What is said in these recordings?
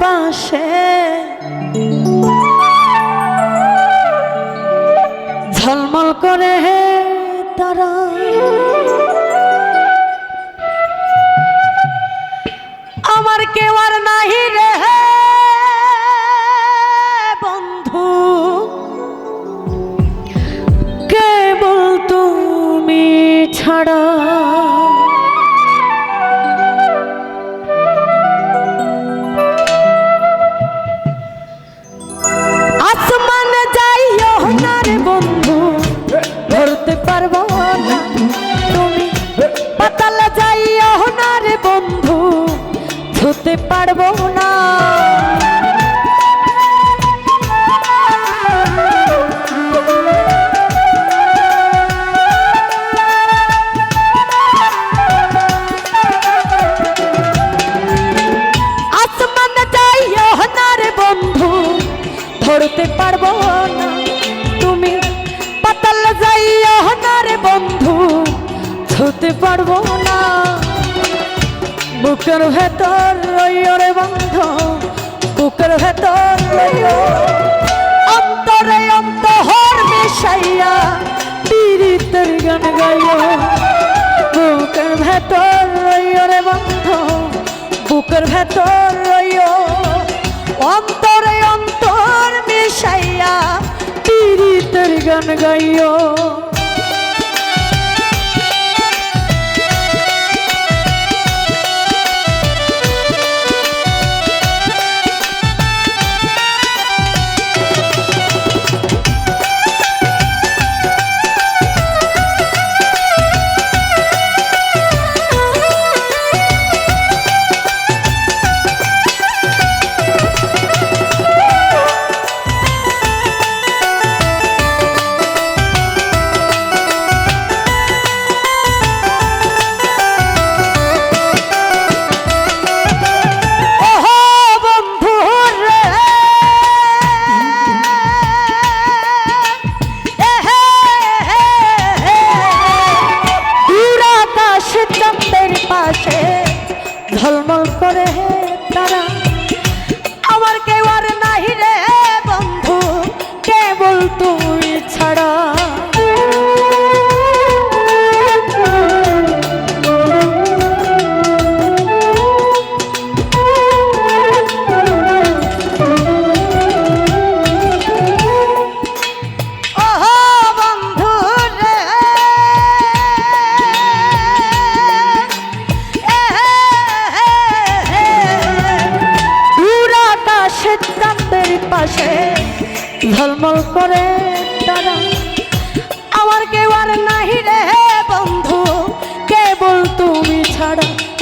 পাশে। ঝলমল করে তারা। আমার কেউ আর নাহি পারব না। বুকের ভেতর রে বন্ধ, বুকের ভেতর অন্তরে অন্তহর মেশাইয়া পীড়িতের গান গাইও বুকের ভেতর রইও রে বন্ধ, বুকের ভেতর রইও অন্তরে অন্তর মেশাইয়া পীড়িতের গান গাইও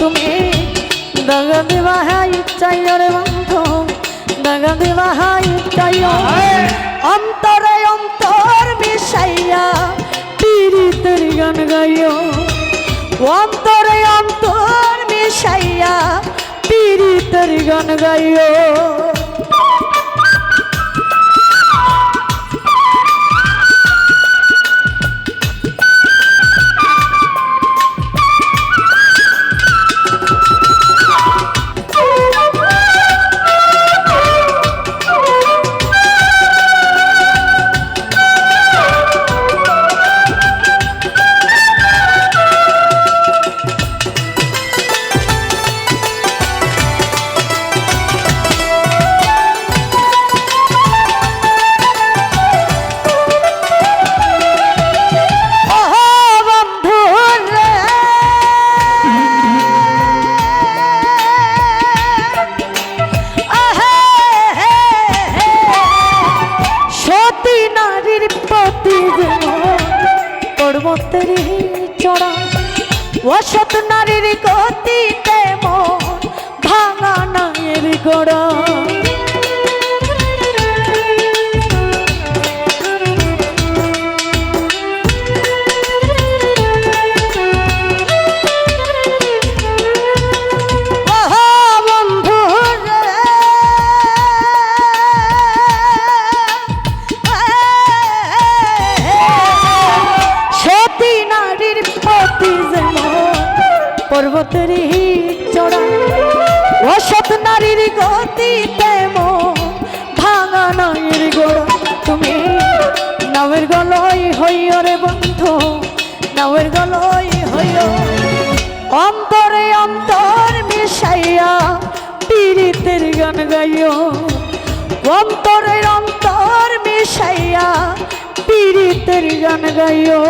তুমি। দাগা দেবা হাই চাই রে বন্ধু। দাগা দেবা হাই চাই অন্তরে অন্তর মিশাইয়া পীড়িতের গান গাইও। অন্তরে অন্তর মিশাইয়া পীড়িতের গান গাইও। অসৎ নারীর গতি পর্বতের চড়া। অসৎ নারীর গতি তেমন, ভাঙা নায়ের গোড়া। তুমি নামের গলই হই হইও রে বন্ধু নাওয়ের গলই হইও। অন্তরে অন্তর মিশাইয়া পীড়িতের গান গাইও। অন্তরের অন্তর মিশাইয়া পীড়িতের গান গাইও।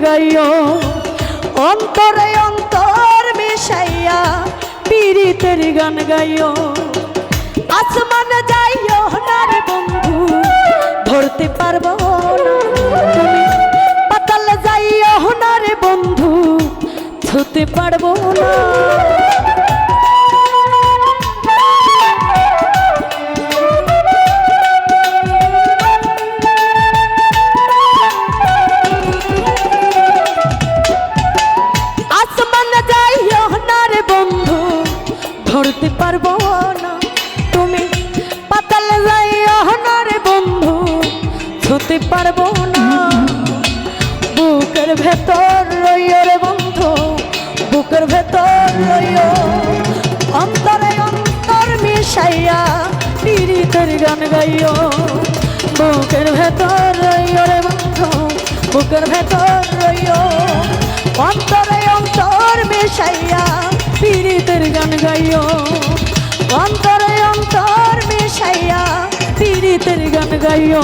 পীড়িতের গাইও। অন্তরে অন্তর মিশাইয়া পীড়িতের গান গাইও। আসমান যাইও না রে বন্ধু, ধরতে পারব পাতাল যাইও না রে বন্ধু, ছুতে পারব না। গান গাইও। বুকের ভেতর রইও রে বন্ধু, বুকের ভেতর রইও। অন্তরে অন্তর মিশাইয়া পীড়িতের গান গাইও। অন্তরে অন্তর মিশাইয়া পীড়িতের গান গাইও।